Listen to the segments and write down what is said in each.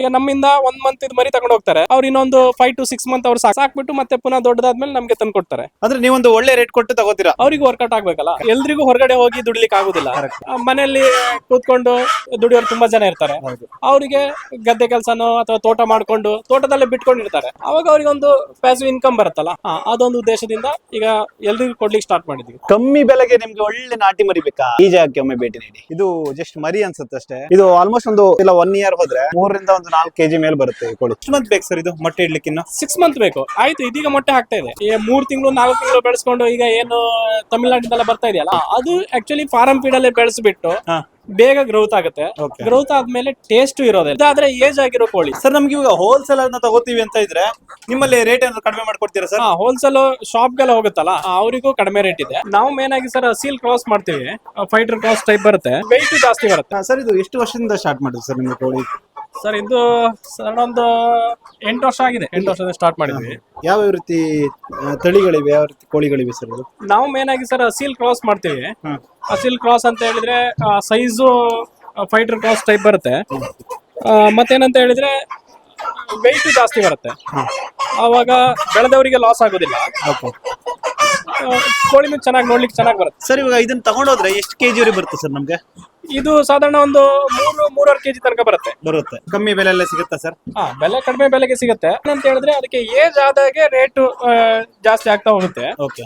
ಈಗ ನಮ್ಮಿಂದ ಒಂದ್ ಮಂತ್ ಇದು ಮರಿ ತಗೊಂಡು ಹೋಗ್ತಾರೆ. ಅವ್ರು ಇನ್ನೊಂದು ಫೈವ್ ಟು ಸಿಕ್ಸ್ ಮಂತ್ ಅವ್ರು ಸಾಕ್- ಸಾಕ್ಬಿಟ್ಟು ಮತ್ತೆ ಪುನಃ ದೊಡ್ಡದಾದ್ಮೇಲೆ ನಮ್ಗೆ ತಂದು ಕೊಡ್ತಾರೆ. ಅಂದ್ರೆ ನೀವೊಂದು ಒಳ್ಳೆ ರೇಟ್ ಕೊಟ್ಟು ತಗೋತೀರಾ? ಅವ್ರಿಗೆ ವರ್ಕೌಟ್ ಆಗ್ಬೇಕಲ್ಲ? ಎಲ್ರಿಗೂ ಹೊರಗಡೆ ಹೋಗಿ ದುಡಿಲಿಕ್ಕೆ ಆಗುದಿಲ್ಲ. ಆ, ಮನೆಯಲ್ಲಿ ಕೂತ್ಕೊಂಡು ದುಡಿಯೋರು ತುಂಬಾ ಜನ ಇರ್ತಾರೆ. ಅವರಿಗೆ ಗದ್ದೆ ಕೆಲಸನೋ ಅಥವಾ ತೋಟ ಮಾಡ್ಕೊಂಡು ತೋಟದಲ್ಲೇ ಬಿಟ್ಕೊಂಡಿರ್ತಾರೆ. ಅವಾಗ ಅವ್ರಿಗೆ ಒಂದು ಪ್ಯಾಸಿವ್ ಇನ್ಕಮ್ ಬರುತ್ತಲ್ಲ? ಆ, ಅದೊಂದು ಉದ್ದೇಶದಿಂದ ಈಗ ಎಲ್ರಿಗೂ ಕೊಡ್ಲಿಕ್ಕೆ ಸ್ಟಾರ್ಟ್ ಮಾಡಿದ್ವಿ. ಕಮ್ಮಿ ಬೆಲೆಗೆ ನಿಮ್ಗೆ ಒಳ್ಳೆ ನಾಟಿ ಮರಿ ಬೇಕಾ? ಈ ಜಾಗಕ್ಕೆ ಒಮ್ಮೆ ಭೇಟಿ ನೀಡಿ. ಇದು ಜಸ್ಟ್ ಮರಿ ಅನ್ಸುತ್ತೆ ಅಷ್ಟೇ ಇದು ಆಲ್ಮೋಸ್ಟ್ ಒಂದು ಇಲ್ಲ ಒನ್ ಇಯರ್ ಹೋದ್ರೆ ಮೂರರಿಂದ ಒಂದು ನಾಲ್ಕು ಕೆಜಿ ಮೇಲೆ ಬರುತ್ತೆ ಈ ಕೋಳಿ. ಎಷ್ಟು ಮಂತ್ ಬೇಕು ಸರ್ ಇದು ಮೊಟ್ಟೆ ಇಡ್ಲಿಕ್ಕಿನ್ನ ಸಿಕ್ಸ್ ಮಂತ್ ಬೇಕು. ಆಯ್ತು ಇದೀಗ ಮೊಟ್ಟೆ ಹಾಕ್ತಾ ಇದೆ. ಈ ಮೂರ್ ತಿಂಗಳು ನಾಲ್ಕು ತಿಂಗಳು ಬೆಳೆಸ್ಕೊಂಡು ಈಗ ಏನು ತಮಿಳ್ನಾಡಿಂದೆಲ್ಲ ಬರ್ತಾ ಇದೆಯಲ್ಲ ಅದು ಆಕ್ಚುಲಿ ಫಾರಂ ಫೀಡ್ ಅಲ್ಲೇ ಬೆಳೆಸ್ಬಿಟ್ಟು ಹಾ. ಬೇಗ ಗ್ರೋತ್ ಆಗುತ್ತೆ. ಗ್ರೋತ್ ಗ್ರೌತ್ ಆದ್ಮೇಲೆ ಟೇಸ್ಟ್ ಇರೋದಿಲ್ಲ ಆದ್ರೆ ಏಜ್ ಆಗಿರೋ ಕೋಳಿ. ಸರ್ ನಮ್ಗೆ ಇವಾಗ ಹೋಲ್ಸೇಲ್ ಅನ್ನ ತಗೋತೀವಿ ಅಂತ ಇದ್ರೆ ನಿಮ್ಮಲ್ಲಿ ರೇಟ್ ಏನಾದ್ರು ಕಡಿಮೆ ಮಾಡ್ಕೊಡ್ತೀರಾ ಸರ್ ಹೋಲ್ಸೇಲ್ ಶಾಪ್ ಗೆಲ್ಲ ಹೋಗುತ್ತಲ್ಲ ಅವರಿಗೂ ಕಡಿಮೆ ರೇಟ್ ಇದೆ. ನಾವು ಮೇನ್ ಆಗಿ ಸರ್ ಸೀಲ್ ಕ್ರಾಸ್ ಮಾಡ್ತೀವಿ. ಫೈಟರ್ ಕ್ರಾಸ್ ಟೈಪ್ ಬರುತ್ತೆ. ವೆಯ್ಟ್ ಜಾಸ್ತಿ ಬರುತ್ತೆ. ಸರ್ ಇದು ಎಷ್ಟು ವರ್ಷದಿಂದ ಸ್ಟಾರ್ಟ್ ಮಾಡಿದ್ರಿ ಸರ್ ನಿಮ್ಮ ಕೋಳಿ? ಸರ್ ಇದು ಸರ್ ಒಂದು ಎಂಟು ವರ್ಷ ಆಗಿದೆ. ಎಂಟು ವರ್ಷದಿಂದ ಸ್ಟಾರ್ಟ್ ಮಾಡಿದ್ವಿ. ಯಾವ ರೀತಿ ಆ, ತಳಿಗಳಿವೆ ಯಾವ ರೀತಿ ಕೋಳಿಗಳಿವೆ ಸರ್ ಇದು ನಾವು ಮೇನ್ ಆಗಿ ಸರ್ ಸೀಲ್ ಕ್ರಾಸ್ ಮಾಡ್ತೀವಿ. ಸೀಲ್ ಅಸಿಲ್ ಕ್ರಾಸ್ ಅಂತ ಹೇಳಿದ್ರೆ ಸೈಜು ಫೈಟರ್ ಕ್ರಾಸ್ ಟೈಪ್ ಬರುತ್ತೆ. ಆ, ಮತ್ತೇನಂತ ಹೇಳಿದ್ರೆ ವೆಯ್ಟ್ ಜಾಸ್ತಿ ಬರುತ್ತೆ. ಅವಾಗ ಬೆಳೆದವರಿಗೆ ಲಾಸ್ ಆಗೋದಿಲ್ಲ. ಓಕೆ ಕೋಳಿನೂ ಚೆನ್ನಾಗಿ ನೋಡ್ಲಿಕ್ಕೆ ಚೆನ್ನಾಗಿ ಬರುತ್ತೆ. ಸರ್ ಇವಾಗ ಇದನ್ನ ತಗೊಂಡೋದ್ರೆ ಎಷ್ಟು ಕೆಜಿ ವರೆಗೆ ಬರುತ್ತೆ ಸರ್ ನಮ್ಗೆ? ಇದು ಸಾಧಾರಣ ಒಂದು ಮೂರು ಮೂರುವರೆ ಕೆಜಿ ತನಕ ಬರುತ್ತೆ. ಬರುತ್ತೆ. ಕಮ್ಮಿ ಬೆಲೆಲ್ಲ ಸಿಗುತ್ತೆ ಸರ್? ಹಾ ಬೆಲೆ ಕಡಿಮೆ ಬೆಲೆಗೆ ಸಿಗುತ್ತೆ. ಅಂತ ಹೇಳಿದ್ರೆ ಅದಕ್ಕೆ ಏಜ್ ಆದಾಗೆ ರೇಟು ಜಾಸ್ತಿ ಆಗ್ತಾ ಹೋಗುತ್ತೆ. ಓಕೆ.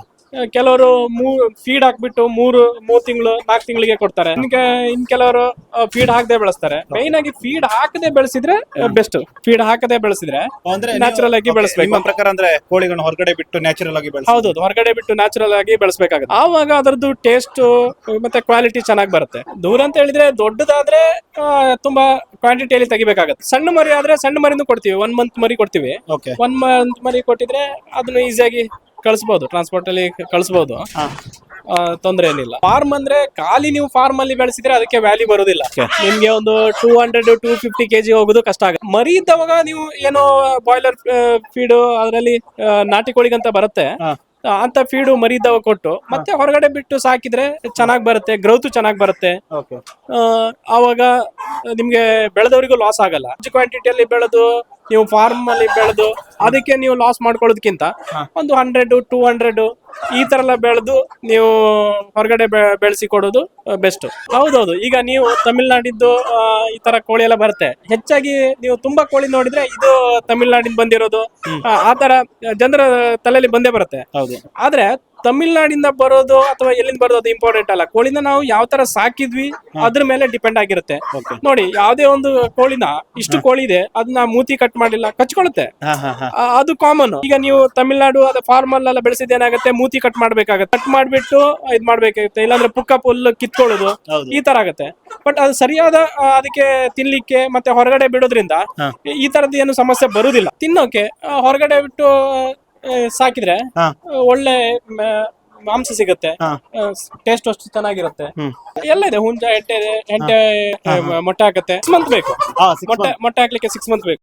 ಕೆಲವರು ಮೂ ಫೀಡ್ ಹಾಕ್ಬಿಟ್ಟು ಮೂರು ಮೂರ್ ತಿಂಗಳು ನಾಲ್ಕು ತಿಂಗಳಿಗೆ ಕೊಡ್ತಾರೆ. ಇನ್ಕೆ ಇನ್ ಕೆಲವರು ಫೀಡ್ ಹಾಕದೆ ಬೆಳೆಸ್ತಾರೆ. ಮೈನ್ ಆಗಿ ಫೀಡ್ ಹಾಕದೆ ಬೆಳೆಸಿದ್ರೆ ಬೆಸ್ಟ್ ಫೀಡ್ ಹಾಕದೆ ಬೆಳೆಸಿದ್ರೆ ಅಂದ್ರೆ ನ್ಯಾಚುರಲ್ ಆಗಿ ಬೆಳೆಸಬೇಕು. ನಿಮ್ಮ ಪ್ರಕಾರ ಅಂದ್ರೆ ಕೋಳಿಗಳನ್ನ ಹೊರಗಡೆ ಬಿಟ್ಟು ನ್ಯಾಚುರಲ್ ಆಗಿ ಬೆಳೆಸ ಹೌದೌದು ಹೊರಗಡೆ ಬಿಟ್ಟು ನ್ಯಾಚುರಲ್ ಆಗಿ ಬೆಳೆಸಬೇಕಾಗುತ್ತೆ. ಆವಾಗ ಅದರದ್ದು ಟೇಸ್ಟ್ ಮತ್ತೆ ಕ್ವಾಲಿಟಿ ಚೆನ್ನಾಗಿ ಬರುತ್ತೆ. ದೂರ ಅಂತ ಹೇಳಿದ್ರೆ ದೊಡ್ಡದಾದ್ರೆ ತುಂಬಾ ಕ್ವಾಂಟಿಟಿಯಲ್ಲಿ ತೆಗಿಬೇಕಾಗುತ್ತೆ. ಸಣ್ಣ ಮರಿ ಆದ್ರೆ ಸಣ್ಣ ಮರಿನೂ ಕೊಡ್ತೀವಿ. ಒನ್ ಮಂತ್ ಮರಿ ಕೊಡ್ತೀವಿ. ಒನ್ ಮಂತ್ ಮರಿ ಕೊಟ್ಟಿದ್ರೆ ಅದನ್ನ ಈಸಿಯಾಗಿ ಕಳಿಸ್ಬೋದು ಟ್ರಾನ್ಸ್ಪೋರ್ಟ್ ಅಲ್ಲಿ ಕಳಿಸ್ಬೋದು. ತೊಂದರೆ ಏನಿಲ್ಲ. ಫಾರ್ಮ್ ಅಂದ್ರೆ ಖಾಲಿ ನೀವು ಫಾರ್ಮ್ ಅಲ್ಲಿ ಬೆಳೆಸಿದ್ರೆ ಅದಕ್ಕೆ ವ್ಯಾಲ್ಯೂ ಬರೋದಿಲ್ಲ. ನಿಮ್ಗೆ ಒಂದು two hundred two fifty KG ಹೋಗೋದು ಕಷ್ಟ ಆಗುತ್ತೆ. ಮರಿ ಇದ್ದವಾಗ ನೀವು ಏನೋ ಬಾಯ್ಲರ್ ಫೀಡ್ ಅದರಲ್ಲಿ ನಾಟಿ ಕೋಳಿಗಂತ ಬರುತ್ತೆ. ಅಂತ ಫೀಡು ಮರಿ ಇದ್ದವಾಗ ಕೊಟ್ಟು ಮತ್ತೆ ಹೊರಗಡೆ ಬಿಟ್ಟು ಸಾಕಿದ್ರೆ ಚೆನ್ನಾಗಿ ಬರುತ್ತೆ ಗ್ರೌತ್ ಚೆನ್ನಾಗಿ ಬರುತ್ತೆ. ಅವಾಗ ನಿಮ್ಗೆ ಬೆಳೆದವರಿಗೂ ಲಾಸ್ ಆಗಲ್ಲ. ಕ್ವಾಂಟಿಟಿಯಲ್ಲಿ ಬೆಳೆದು ನೀವು ಫಾರ್ಮ್ ಅಲ್ಲಿ ಬೆಳೆದು ಅದಕ್ಕೆ ನೀವು ಲಾಸ್ ಮಾಡ್ಕೊಳ್ಳೋದಕ್ಕಿಂತ ಒಂದು ಹಂಡ್ರೆಡ್ ಟೂ ಹಂಡ್ರೆಡ್ ಈ ತರ ಎಲ್ಲ ಬೆಳೆದು ನೀವು ಹೊರಗಡೆ ಬೆಳೆಸಿ ಕೊಡೋದು ಬೆಸ್ಟ್ ಹೌದೌದು. ಈಗ ನೀವು ತಮಿಳ್ನಾಡಿದ್ದು ಈ ತರ ಕೋಳಿ ಎಲ್ಲ ಬರುತ್ತೆ. ಹೆಚ್ಚಾಗಿ ನೀವು ತುಂಬಾ ಕೋಳಿ ನೋಡಿದ್ರೆ ಇದು ತಮಿಳ್ನಾಡಿಂದ ಬಂದಿರೋದು ಆ ತರ ಜನರ ತಲೆಯಲ್ಲಿ ಬಂದೇ ಬರುತ್ತೆ. ಹೌದು. ಆದ್ರೆ ತಮಿಳ್ನಾಡಿಂದ ಬರೋದು ಅಥವಾ ಎಲ್ಲಿಂದ ಬರೋದು ಅದು ಇಂಪಾರ್ಟೆಂಟ್ ಅಲ್ಲ. ಕೋಳಿನ ನಾವು ಯಾವ ತರ ಸಾಕಿದ್ವಿ ಅದ್ರ ಮೇಲೆ ಡಿಪೆಂಡ್ ಆಗಿರುತ್ತೆ. ನೋಡಿ ಯಾವ್ದೇ ಒಂದು ಕೋಳಿನ ಇಷ್ಟು ಕೋಳಿ ಇದೆ ಅದನ್ನ ಮೂತಿ ಕಟ್ ಮಾಡಿಲ್ಲ ಕಚ್ಕೊಳುತ್ತೆ. ಆ, ಅದು ಕಾಮನ್ ಈಗ ನೀವು ತಮಿಳ್ನಾಡು ಅದ ಫಾರ್ಮ್ ಬೆಳೆಸಿದ ಏನಾಗುತ್ತೆ? ಮೂತಿ ಕಟ್ ಮಾಡ್ಬೇಕಾಗತ್ತೆ. ಕಟ್ ಮಾಡ್ಬಿಟ್ಟು ಇದ್ ಮಾಡ್ಬೇಕಾಗುತ್ತೆ. ಇಲ್ಲಾಂದ್ರೆ ಪುಕ್ಕ ಪುಲ್ ಕಿತ್ಕೊಳ್ಳೋದು ಹೌದು. ಈ ತರ ಆಗುತ್ತೆ. ಬಟ್ ಅದು ಸರಿಯಾದ ಆ, ಅದಕ್ಕೆ ತಿನ್ಲಿಕ್ಕೆ ಮತ್ತೆ ಹೊರಗಡೆ ಬಿಡೋದ್ರಿಂದ ಈ ತರದ ಏನು ಸಮಸ್ಯೆ ಬರುದಿಲ್ಲ. ತಿನ್ನೋಕೆ ಆ, ಹೊರಗಡೆ ಬಿಟ್ಟು ಸಾಕಿದ್ರೆ ಒಳ್ಳೆ ಮ- ಮಾಂಸ ಸಿಗುತ್ತೆ. ಟೇಸ್ಟ್ ಅಷ್ಟು ಚೆನ್ನಾಗಿರುತ್ತೆ. ಎಲ್ಲ ಇದೆ ಹುಂಜ ಹೆಂಟೆ ಇದೆ ಹೆಂಟೆ ಆ, ಮೊಟ್ಟೆ ಹಾಕತ್ತೆ. ಸಿಕ್ಸ್ ಮಂತ್ ಬೇಕು. ಹಾ ಮೊಟ್ಟೆ ಮೊಟ್ಟೆ ಹಾಕ್ಲಿಕ್ಕೆ ಸಿಕ್ಸ್ ಮಂತ್ ಬೇಕು.